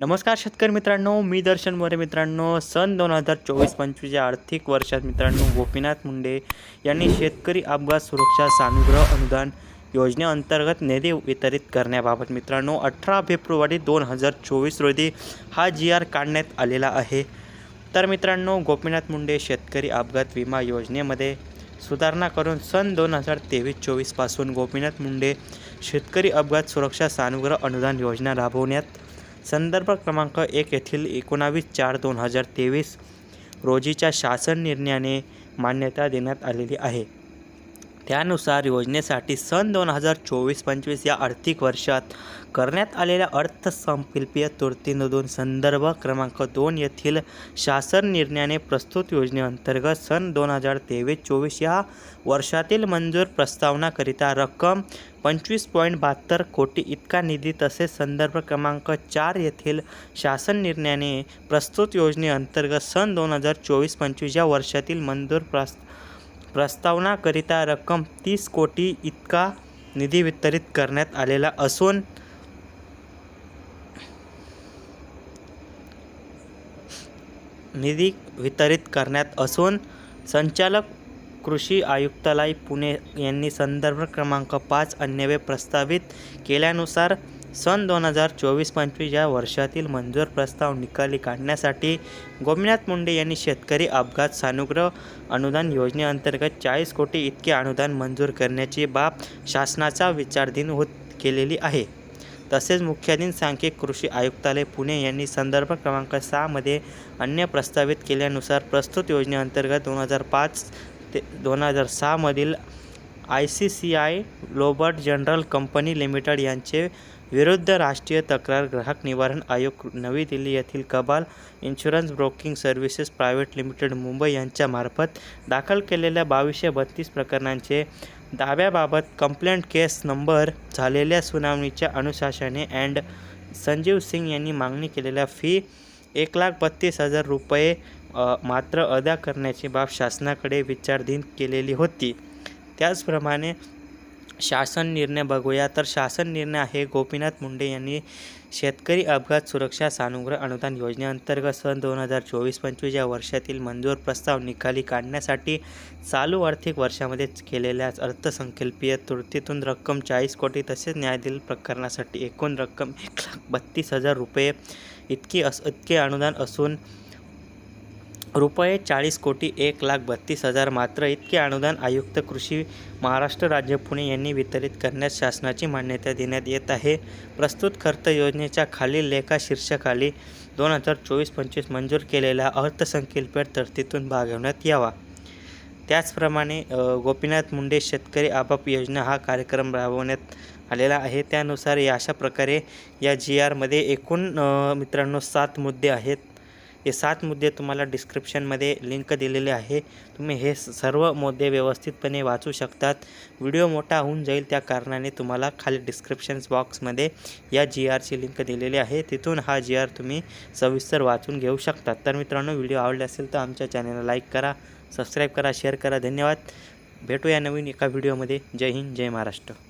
नमस्कार शेतकरी मित्रांनो मी दर्शन मोरे मित्रांनो. सन दोन हजार चोवीस पंचवीस या आर्थिक वर्षात मित्रांनो गोपीनाथ मुंडे यांनी शेतकरी अपघात सुरक्षा सानुग्रह अनुदान योजनेअंतर्गत निधी वितरित करण्याबाबत मित्रांनो अठरा फेब्रुवारी दोन हजार चोवीस रोजी हा जी आर काढण्यात आलेला आहे. तर मित्रांनो गोपीनाथ मुंडे शेतकरी अपघात विमा योजनेमध्ये सुधारणा करून सन दोन हजार तेवीस चोवीसपासून गोपीनाथ मुंडे शेतकरी अपघात सुरक्षा सानुग्रह अनुदान योजना राबवण्यात संदर्भ क्रमांक एक येथील एकोणावीस चार दोन हजार तेवीस रोजीच्या शासन निर्णयाने मान्यता देण्यात आलेली आहे. त्यानुसार योजनेसाठी सन दोन हजार चोवीस पंचवीस या आर्थिक वर्षात करण्यात आलेल्या अर्थसंकल्पीय तरतुदीमधून संदर्भ क्रमांक दोन येथील शासन निर्णयाने प्रस्तुत योजनेअंतर्गत सन दोन हजार तेवीस चोवीस या वर्षातील मंजूर प्रस्तावनाकरिता रक्कम पंचवीस पॉईंट बहात्तर कोटी इतका निधी तसेच संदर्भ क्रमांक चार येथील शासन निर्णयाने प्रस्तुत योजनेअंतर्गत सन दोन हजार चोवीस पंचवीस या वर्षातील मंजूर प्रस्ता प्रस्तावनाकरिता रक्कम तीस कोटी इतका निधी वितरित करण्यात आलेला असून निधी वितरित करण्यात असून संचालक कृषी आयुक्तालय पुणे यांनी संदर्भ क्रमांक पाच अन्यवे प्रस्तावित केल्यानुसार सन दोन हजार चोवीस पंचवीस या वर्षातील मंजूर प्रस्ताव निकाली काढण्यासाठी गोपीनाथ मुंडे यांनी शेतकरी अपघात सानुग्रह अनुदान योजनेअंतर्गत चाळीस कोटी इतके अनुदान मंजूर करण्याची बाब शासनाचा विचारधीन होत केलेली आहे. तसेच मुख्याधीन सांख्यिक कृषी आयुक्तालय पुणे यांनी संदर्भ क्रमांक सहामध्ये अन्य प्रस्तावित केल्यानुसार प्रस्तुत योजनेअंतर्गत दोन हजार पाच ते दोन हजार सहामधील I C C I global general company limited यांचे विरुद्ध राष्ट्रीय तक्रार ग्राहक निवारण आयोग नवी दिल्ली येथील कबाल insurance broking services private limited Mumbai यांच्यामार्फत दाखल केलेल्या बावीसशे बत्तीस प्रकरणांचे दाव्याबाबत कंप्लेंट केस नंबर झालेल्या सुनावणीच्या अनुशासने अँड संजीव सिंग यांनी मागणी केलेल्या फी एक लाख बत्तीस हजार रुपये मात्र अदा करण्याची बाब शासनाकडे विचारधीन केलेली होती. त्याचप्रमाणे शासन निर्णय बघूया. तर शासन निर्णय आहे गोपीनाथ मुंडे यांनी शेतकरी अपघात सुरक्षा सानुग्रह अनुदान योजनेअंतर्गत सन दोन हजार चोवीस पंचवीस या वर्षातील मंजूर प्रस्ताव निकाली काढण्यासाठी चालू आर्थिक वर्षामध्ये केलेल्या अर्थसंकल्पीय तुर्तीतून रक्कम चाळीस कोटी तसेच न्यायालयीन प्रकरणासाठी एकूण रक्कम एक लाख बत्तीस हजार रुपये इतकी अस इतके अनुदान असून रुपये चाळीस कोटी एक लाख बत्तीस हजार मात्र इतके अनुदान आयुक्त कृषी महाराष्ट्र राज्य पुणे यांनी वितरित करण्यास शासनाची मान्यता देण्यात येत आहे. प्रस्तुत खर्च योजनेच्या खालील लेखा शीर्षकाली दोन हजार चोवीस पंचवीस मंजूर केलेल्या अर्थसंकल्पीय तरतीतून भागवण्यात यावा. त्याचप्रमाणे गोपीनाथ मुंडे शेतकरी आपाप योजना हा कार्यक्रम राबवण्यात आलेला आहे. त्यानुसार या अशा प्रकारे या जी आरमध्ये एकूण मित्रांनो सात मुद्दे आहेत. हे सात मुद्दे तुम्हाला डिस्क्रिप्शनमध्ये लिंक दिलेले आहे. तुम्ही हे स- सर्व मुद्दे व्यवस्थितपणे वाचू शकतात. व्हिडिओ मोठा होऊन जाईल त्या कारणाने तुम्हाला खाली डिस्क्रिप्शन्स बॉक्समध्ये या जी आरची लिंक दिलेली आहे. तिथून हा जी आर तुम्ही सविस्तर वाचून घेऊ शकतात. तर मित्रांनो व्हिडिओ आवडले असेल तर आमच्या चॅनलला लाईक करा सबस्क्राईब करा शेअर करा. धन्यवाद. भेटूया नवीन एका व्हिडिओमध्ये जय हिंद जय महाराष्ट्र.